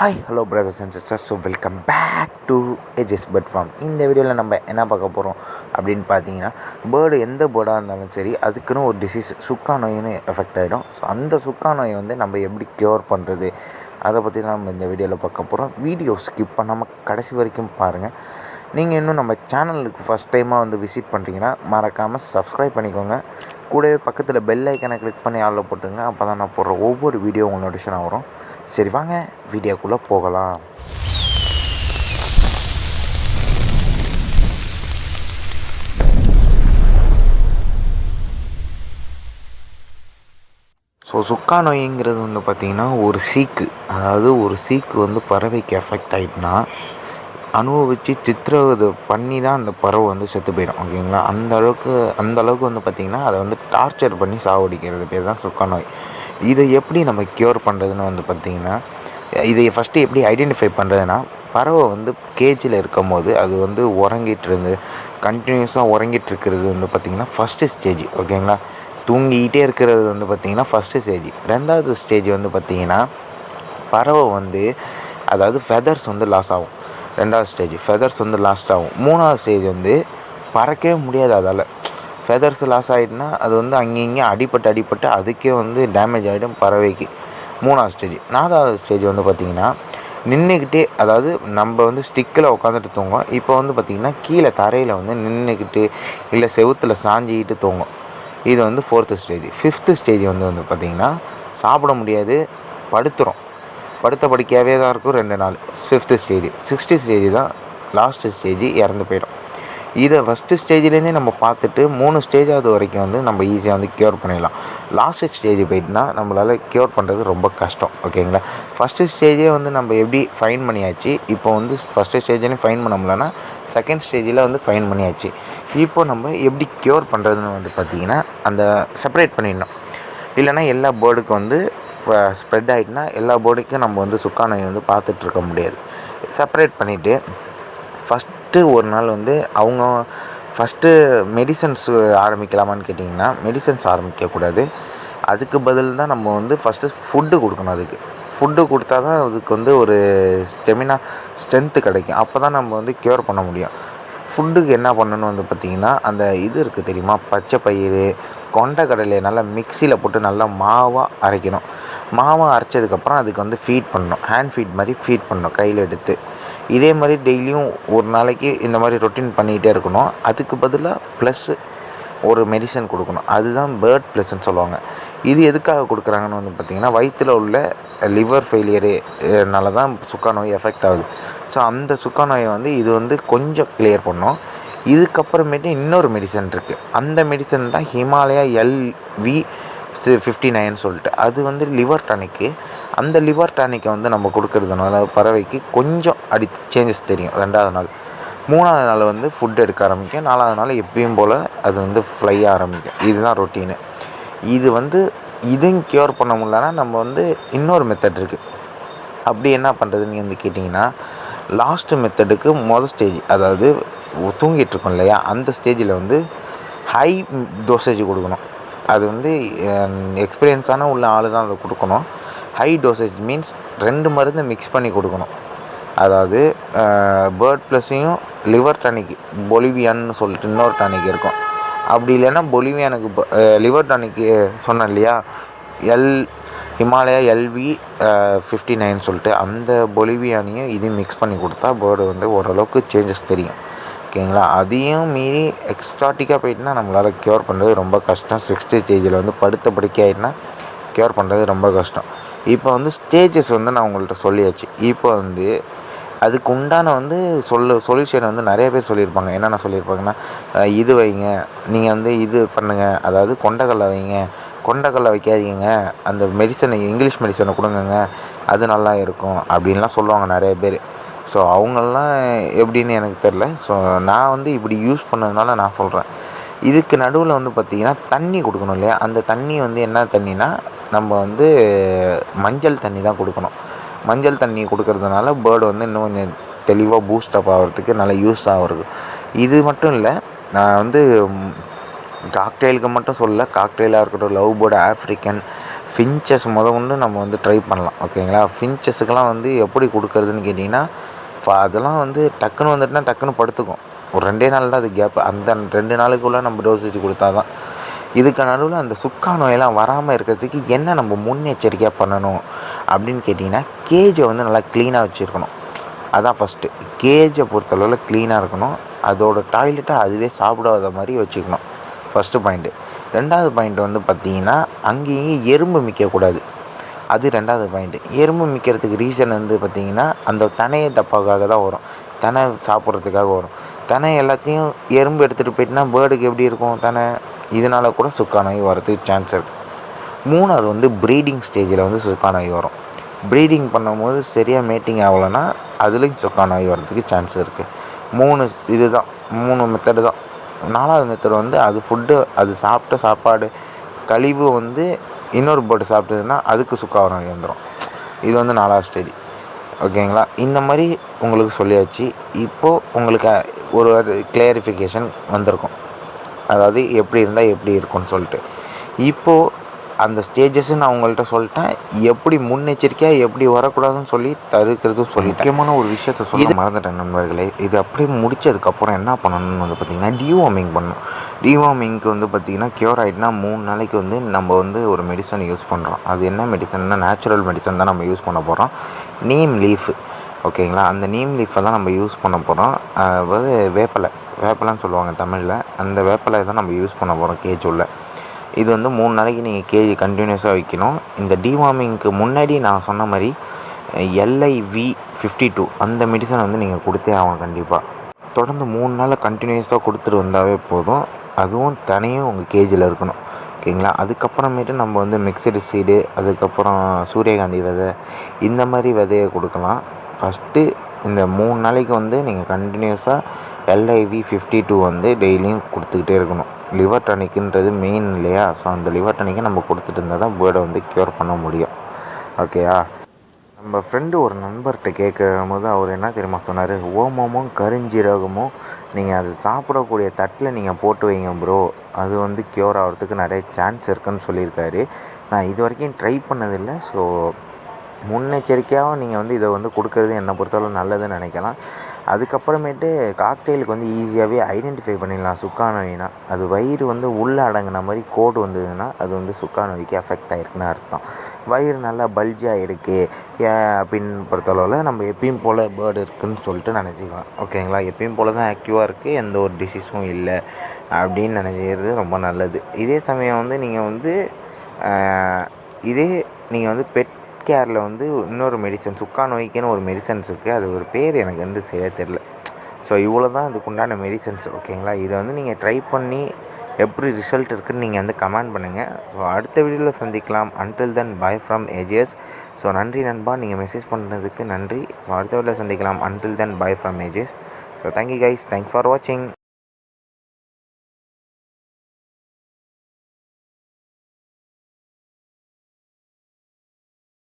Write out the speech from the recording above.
Hi hello brothers and sisters so welcome back to ages bird farm இந்த வீடியோவில் நம்ம என்ன பார்க்க போகிறோம் அப்படின்னு பார்த்தீங்கன்னா பேர்டு எந்த பேர்டாக இருந்தாலும் சரி அதுக்குன்னு ஒரு டிசீஸ் சுக்கா நோயின்னு எஃபெக்ட் ஆகிடும் ஸோ அந்த சுக்கா நோயை வந்து நம்ம எப்படி க்யூர் பண்ணுறது அதை பற்றி நம்ம இந்த வீடியோவில் பார்க்க போகிறோம் வீடியோ ஸ்கிப் பண்ணாமல் கடைசி வரைக்கும் பாருங்கள் நீங்கள் இன்னும் நம்ம சேனலுக்கு ஃபஸ்ட் டைமாக வந்து விசிட் பண்ணுறீங்கன்னா மறக்காமல் சப்ஸ்கிரைப் பண்ணிக்கோங்க. கூடவே பக்கத்தில் பெல் ஐக்கனை கிளிக் பண்ணி ஆளில் போட்டுருங்க. அப்போ தான் நான் போடுற ஒவ்வொரு வீடியோ உங்களுக்கு நோட்டிஃபிகேஷன் வரும். சரி வாங்க வீடியோக்குள்ளே போகலாம். ஸோ சுக்கா நோய்ங்கிறது வந்து பார்த்திங்கன்னா ஒரு சீக்கு. அதாவது ஒரு சீக்கு வந்து பறவைக்கு எஃபெக்ட் ஆகிட்டுனா அனுபவித்து சித்திரவதை பண்ணி தான் அந்த பறவை வந்து செத்து போயிடும். ஓகேங்களா அந்த அளவுக்கு அந்த அளவுக்கு வந்து பார்த்திங்கன்னா அதை வந்து டார்ச்சர் பண்ணி சாவடிக்கிறது பேர் தான் சுக்கா நோய். இதை எப்படி நம்ம க்யூர் பண்ணுறதுன்னு வந்து பார்த்திங்கன்னா இதை ஃபஸ்ட்டு எப்படி ஐடென்டிஃபை பண்ணுறதுன்னா பறவை வந்து கேஜில் இருக்கும் போது அது வந்து உறங்கிட்டு இருந்து கண்டினியூஸாக உறங்கிட்டு இருக்கிறது வந்து பார்த்திங்கன்னா ஃபஸ்ட்டு ஸ்டேஜ் ஓகேங்களா தூங்கிக்கிட்டே இருக்கிறது வந்து பார்த்திங்கன்னா ஃபஸ்ட்டு ஸ்டேஜ் ரெண்டாவது ஸ்டேஜ் வந்து பார்த்திங்கன்னா பறவை வந்து அதாவது ஃபெதர்ஸ் வந்து லாஸ் ஆகும். ரெண்டாவது ஸ்டேஜ் ஃபெதர்ஸ் வந்து லாஸ்ட் ஆகும். மூணாவது ஸ்டேஜ் வந்து பறக்கவே முடியாது அதால். ஃபெதர்ஸ் லாஸ் ஆகிட்டுனா அது வந்து அங்கே இங்கே அடிப்பட்டு அடிப்பட்டு அதுக்கே வந்து டேமேஜ் ஆகிடும் பறவைக்கு. மூணாவது ஸ்டேஜ் நாலாவது ஸ்டேஜ் வந்து பார்த்திங்கன்னா நின்றுக்கிட்டே அதாவது நம்ம வந்து ஸ்டிக்கில் உட்காந்துட்டு தூங்கும் இப்போ வந்து பார்த்திங்கன்னா கீழே தரையில் வந்து நின்றுக்கிட்டு இல்லை செவுத்தில் சாஞ்சிக்கிட்டு தூங்கும் இது வந்து ஃபோர்த்து ஸ்டேஜ் ஃபிஃப்த்து ஸ்டேஜ் வந்து வந்து பார்த்திங்கன்னா சாப்பிட முடியாது படுத்துரும் படுத்த படிக்கவே தான் இருக்கும் ரெண்டு நாள். ஃபிஃப்த்து ஸ்டேஜ் சிக்ஸ்த்து ஸ்டேஜ் தான் லாஸ்ட்டு ஸ்டேஜ் இறந்து போயிடும். இதை ஃபஸ்ட்டு ஸ்டேஜ்லேருந்தே நம்ம பார்த்துட்டு மூணு ஸ்டேஜாவது வரைக்கும் வந்து நம்ம ஈஸியாக வந்து க்யூர் பண்ணிடலாம். லாஸ்ட்டு ஸ்டேஜ் போயிட்டுனா நம்மளால் க்யூர் பண்ணுறது ரொம்ப கஷ்டம் ஓகேங்களா? ஃபஸ்ட்டு ஸ்டேஜே வந்து நம்ம எப்படி ஃபைன் பண்ணியாச்சு? இப்போ வந்து ஃபஸ்ட்டு ஸ்டேஜ்லேயும் ஃபைன் பண்ண முடியலன்னா செகண்ட் ஸ்டேஜில் வந்து ஃபைன் பண்ணியாச்சு. இப்போ நம்ம எப்படி க்யூர் பண்ணுறதுன்னு வந்து பார்த்திங்கன்னா அந்த செப்பரேட் பண்ணிடணும். இல்லைனா எல்லா பேர்டுக்கும் வந்து ஸ்ப்ரெட் ஆகிட்டுனா எல்லா பேர்டுக்கும் நம்ம வந்து சுக்கானை வந்து பார்த்துட்ருக்க முடியாது. செப்பரேட் பண்ணிவிட்டு ஃபஸ்ட் ஃபஸ்ட்டு ஒரு நாள் வந்து அவங்க ஃபஸ்ட்டு மெடிசன்ஸ் ஆரம்பிக்கலாமான்னு கேட்டிங்கன்னா மெடிசன்ஸ் ஆரம்பிக்கக்கூடாது. அதுக்கு பதில் தான் நம்ம வந்து ஃபஸ்ட்டு ஃபுட்டு கொடுக்கணும் அதுக்கு. ஃபுட்டு கொடுத்தா தான் அதுக்கு வந்து ஒரு ஸ்டெமினா ஸ்ட்ரென்த்து கிடைக்கும். அப்போ தான் நம்ம வந்து க்யூர் பண்ண முடியும். ஃபுட்டுக்கு என்ன பண்ணணும் வந்து பார்த்திங்கன்னா அந்த இது இருக்குது தெரியுமா? பச்சை பயிறு கொண்ட கடலையை நல்லா மிக்சியில் போட்டு நல்லா மாவாக அரைக்கணும். மாவாக அரைச்சதுக்கப்புறம் அதுக்கு வந்து ஃபீட் பண்ணணும். ஹேண்ட் ஃபீட் மாதிரி ஃபீட் பண்ணணும் கையில் எடுத்து. இதே மாதிரி டெய்லியும் ஒரு நாளைக்கு இந்த மாதிரி ரொட்டீன் பண்ணிக்கிட்டே இருக்கணும். அதுக்கு பதிலாக ப்ளஸ்ஸு ஒரு மெடிசன் கொடுக்கணும். அதுதான் பேர்ட் ப்ளஸ்ன்னு சொல்லுவாங்க. இது எதுக்காக கொடுக்குறாங்கன்னு வந்து பார்த்திங்கன்னா வயிற்றில் உள்ள லிவர் ஃபெயிலியருனால தான் சுக்கா நோய் எஃபெக்ட் ஆகுது. ஸோ அந்த சுக்கா நோயை வந்து இது வந்து கொஞ்சம் கிளியர் பண்ணும். இதுக்கப்புறமேட்டு இன்னொரு மெடிசன் இருக்குது அந்த மெடிசன் தான் ஹிமாலயா எல்வி ஃபிஃப்டி நைன் சொல்லிட்டு. அது வந்து லிவர் டானிக்கு அந்த லிவர் டானிக்கை வந்து நம்ம கொடுக்கறதுனால பறவைக்கு கொஞ்சம் அடி சேஞ்சஸ் தெரியும். ரெண்டாவது நாள். மூணாவது நாள் வந்து ஃபுட் எடுக்க ஆரம்பிக்கும். நாலாவது நாள் எப்பயும் போல் அது வந்து ஃப்ளை ஆரம்பிக்கும். இதுதான் ரொட்டீனு இது வந்து இதையும் க்யூர் பண்ண முடியலன்னா நம்ம வந்து இன்னொரு மெத்தட் இருக்குது அப்படி என்ன பண்ணுறதுன்னு வந்து கேட்டிங்கன்னா லாஸ்ட்டு மெத்தடுக்கு மொதல் ஸ்டேஜ் அதாவது தூங்கிட்டு இருக்கோம் இல்லையா? அந்த ஸ்டேஜில் வந்து ஹை டோசேஜ் கொடுக்கணும். அது வந்து எக்ஸ்பீரியன்ஸான உள்ள ஆள் தான் அதை கொடுக்கணும். ஹை டோசேஜ் மீன்ஸ் ரெண்டு மருந்து மிக்ஸ் பண்ணி கொடுக்கணும். அதாவது பேர்ட் ப்ளஸ்ஸையும் லிவர் டானிக் பொலிவியான்னு சொல்லிட்டு இன்னொரு டானிக் இருக்கும். அப்படி இல்லைன்னா பொலிவியானுக்கு லிவர் டானிக் சொன்னேன் இல்லையா? L Himalaya LV fifty nine சொல்லிட்டு அந்த பொலிவியானையும் இதையும் மிக்ஸ் பண்ணி கொடுத்தா பேர்டு வந்து ஓரளவுக்கு சேஞ்சஸ் தெரியும். ஓகேங்களா? அதையும் மீறி எக்ஸ்ட்ராட்டிக்காக போயிட்டுனா நம்மளால் க்யூர் பண்ணுறது ரொம்ப கஷ்டம். சிக்ஸ்த்து ஸ்டேஜில் வந்து படுத்த படிக்க ஆகிட்டுனா க்யூர் பண்ணுறது ரொம்ப கஷ்டம். இப்போ வந்து ஸ்டேஜஸ் வந்து நான் உங்கள்கிட்ட சொல்லியாச்சு. இப்போ வந்து அதுக்கு உண்டான வந்து சொல்ல சொல்யூஷன் வந்து நிறைய பேர் சொல்லியிருப்பாங்க. என்னென்ன சொல்லியிருப்பாங்கன்னா இது வைங்க நீங்கள் வந்து இது பண்ணுங்கள் அதாவது கொண்டக்கடலை வைங்க கொண்டக்கடலை வைக்காதீங்க அந்த மெடிசனை இங்கிலீஷ் மெடிசனை கொடுங்கங்க அது நல்லா இருக்கும் அப்படின்லாம் சொல்லுவாங்க நிறைய பேர். ஸோ அவங்கெல்லாம் எப்படின்னு எனக்கு தெரில ஸோ நான் வந்து இப்படி யூஸ் பண்ணதுனால நான் சொல்கிறேன் இதுக்கு நடுவில் வந்து பார்த்திங்கன்னா தண்ணி கொடுக்கணும் இல்லையா? அந்த தண்ணி வந்து என்ன தண்ணினா நம்ம வந்து மஞ்சள் தண்ணி தான் கொடுக்கணும். மஞ்சள் தண்ணி கொடுக்கறதுனால பேர்டு வந்து இன்னும் கொஞ்சம் தெளிவாக பூஸ்டப் ஆகிறதுக்கு நல்லா யூஸ் ஆகிறது. இது மட்டும் இல்லை நான் வந்து காக்டெயிலுக்கு மட்டும் சொல்ல காக்டெயிலாக இருக்கட்டும் லவ் பேர்டு ஆஃப்ரிக்கன் ஃபின்ச்சஸ் முத கொண்டு நம்ம வந்து ட்ரை பண்ணலாம். ஓகேங்களா ஃபின்ச்சஸுக்கெல்லாம் வந்து எப்படி கொடுக்கறதுன்னு கேட்டிங்கன்னா இப்போ அதெல்லாம் வந்து டக்குன்னு வந்துட்டுனா டக்குன்னு படுத்துக்கும். ஒரு ரெண்டே நாள் தான் அது கேப் அந்த ரெண்டு நாளுக்குள்ளே நம்ம டோசேஜ் கொடுத்தா தான் இதுக்கு நடுவில் அந்த சுக்கா நோயெல்லாம் வராமல் இருக்கிறதுக்கு என்ன நம்ம முன்னெச்சரிக்கையாக பண்ணணும் அப்படின்னு கேட்டிங்கன்னா கேஜை வந்து நல்லா க்ளீனாக வச்சுருக்கணும். அதான் ஃபஸ்ட்டு கேஜை பொறுத்தளவில் க்ளீனாக இருக்கணும். அதோட டாய்லெட்டை அதுவே சாப்பிடாத மாதிரி வச்சுக்கணும். ஃபஸ்ட்டு பாயிண்ட்டு ரெண்டாவது பாயிண்ட் வந்து பார்த்திங்கன்னா அங்கேயும் எறும்பு மிக்கக்கூடாது. அது ரெண்டாவது பாயிண்ட்டு எறும்பு மிக்கிறதுக்கு ரீசன் வந்து பார்த்திங்கன்னா அந்த தனைய டப்பாக்காக தான் வரும். தனை சாப்பிட்றதுக்காக வரும். தனை எல்லாத்தையும் எறும்பு எடுத்துகிட்டு போயிட்டுனா பேர்டுக்கு எப்படி இருக்கும் தனை? இதனால் கூட சுக்கா நோய் வரதுக்கு சான்ஸ் இருக்குது மூணாவது வந்து ப்ரீடிங் ஸ்டேஜில் வந்து சுக்கா நோய் வரும். ப்ரீடிங் பண்ணும்போது சரியாக மேட்டிங் ஆகலைன்னா அதுலேயும் சுக்கா நோய் வரதுக்கு சான்ஸ் இருக்குது மூணு இது தான் மூணு மெத்தடு தான். நாலாவது மெத்தடு வந்து அது ஃபுட்டு அது சாப்பிட்ட சாப்பாடு கழிவு வந்து இன்னொரு போட்டு சாப்பிட்டதுன்னா அதுக்கு சுக்கா நோய் வந்துடும் இது வந்து நாலாவது ஸ்டேஜ் ஓகேங்களா? இந்த மாதிரி உங்களுக்கு சொல்லியாச்சு. இப்போது உங்களுக்கு ஒரு கிளியரிஃபிகேஷன் வந்திருக்கும். அதாவது எப்படி இருந்தால் எப்படி இருக்கும்னு சொல்லிட்டு. இப்போது அந்த ஸ்டேஜஸ்ஸு நான் உங்கள்கிட்ட சொல்லிட்டேன். எப்படி முன்னெச்சரிக்கையாக எப்படி வரக்கூடாதுன்னு சொல்லி தடுக்கிறதும் சொல்லி முக்கியமான ஒரு விஷயத்த சொல்ல மறந்துட்டேன் நண்பர்களே. இது அப்படியே முடிச்சதுக்கப்புறம் என்ன பண்ணணும்னு வந்து பார்த்திங்கன்னா டிவார்மிங் பண்ணணும். டிவார்மிங்க்கு வந்து பார்த்திங்கன்னா க்யூர் ஆகிட்டுனா மூணு நாளைக்கு வந்து நம்ம வந்து ஒரு மெடிசன் யூஸ் பண்ணுறோம் அது என்ன மெடிசன்னா நேச்சுரல் மெடிசன் தான் நம்ம யூஸ் பண்ண போகிறோம் நீம் லீஃப் ஓகேங்களா? அந்த நீம் லீஃபை தான் நம்ம யூஸ் பண்ண போகிறோம் அதாவது வேப்பலை. வேப்பலைன்னு சொல்லுவாங்க தமிழில். அந்த வேப்பலை தான் நம்ம யூஸ் பண்ண போகிறோம் கேஜ் உள்ள. இது வந்து மூணு நாளைக்கு நீங்கள் கேஜி கண்டினியூஸாக வைக்கணும். இந்த டிவார்மிங்க்கு முன்னாடி நான் சொன்ன மாதிரி எல்ஐவி ஃபிஃப்டி டூ அந்த மெடிசன் வந்து நீங்கள் கொடுத்தே ஆகணும் கண்டிப்பாக தொடர்ந்து மூணு நாள் கண்டினியூஸாக கொடுத்துட்டு வந்தாவே போதும். அதுவும் தனியும் உங்கள் கேஜில் இருக்கணும். ஓகேங்களா? அதுக்கப்புறமேட்டு நம்ம வந்து மிக்சடு சீடு அதுக்கப்புறம் சூரியகாந்தி விதை இந்த மாதிரி விதையை கொடுக்கலாம். ஃபஸ்ட்டு இந்த மூணு நாளைக்கு வந்து நீங்கள் கண்டினியூஸாக எல்ஐவி ஃபிஃப்டி டூ வந்து டெய்லியும் கொடுத்துக்கிட்டே இருக்கணும். லிவர் டானிக்குன்றது மெயின் இல்லையா? ஸோ அந்த லிவர் டானிக்கை நம்ம கொடுத்துட்டு இருந்தால் தான் பேர்டை வந்து க்யூர் பண்ண முடியும். ஓகேயா நம்ம ஃப்ரெண்டு ஒரு நண்பர்கிட்ட கேட்கும் போது அவர் என்ன தெரியுமா சொன்னார்? ஓமமும் கருஞ்சீரகமும் நீங்கள் அது சாப்பிடக்கூடிய தட்டில் நீங்கள் போட்டு வைங்க ப்ரோ அது வந்து க்யூர் ஆகிறதுக்கு நிறைய சான்ஸ் இருக்குன்னு சொல்லியிருக்காரு. நான் இது வரைக்கும் ட்ரை பண்ணதில்லை. ஸோ முன்னெச்சரிக்கையாகவும் நீங்கள் வந்து இதை வந்து கொடுக்கறது என்னை பொறுத்தளவு நல்லதுன்னு நினைக்கலாம். அதுக்கப்புறமேட்டு காக்டெயிலுக்கு வந்து ஈஸியாகவே ஐடென்டிஃபை பண்ணிடலாம். சுக்கா அது வயிறு வந்து உள்ளே அடங்கின மாதிரி கோடு வந்ததுன்னா அது வந்து சுக்கா நோய்க்கு எஃபெக்ட் ஆகிருக்குன்னு அர்த்தம். வயிறு நல்லா பல்ஜாக இருக்குது அப்படின்னு பொறுத்தளவில் நம்ம எப்பயும் போல் பேர்டு இருக்குதுன்னு சொல்லிட்டு நினச்சிக்கலாம். ஓகேங்களா எப்பயும் போல் தான் ஆக்டிவாக இருக்குது எந்த ஒரு டிசீஸும் இல்லை. அப்படின்னு நினைக்கிறது ரொம்ப நல்லது. இதே சமயம் வந்து நீங்கள் வந்து இதே நீங்கள் வந்து பெட் கேரில் வந்து இன்னொரு மெடிசன் சுக்கா நோய்க்குன்னு ஒரு மெடிசன்ஸ் இருக்குது அது ஒரு பேர் எனக்கு வந்து சரியாக தெரில ஸோ இவ்வளோ தான் இதுக்குண்டான மெடிசன்ஸ் ஓகேங்களா இதை வந்து நீங்கள் ட்ரை பண்ணி எப்படி ரிசல்ட் இருக்குதுன்னு நீங்கள் வந்து கமெண்ட் பண்ணுங்கள் ஸோ அடுத்த வீடியோவில் சந்திக்கலாம். Until then bye from AGS so நன்றி நண்பா. நீங்கள் மெசேஜ் பண்ணுறதுக்கு நன்றி. ஸோ அடுத்த வீடியோவில் சந்திக்கலாம். Until then bye from AGS so thank you guys thanks for வாட்சிங்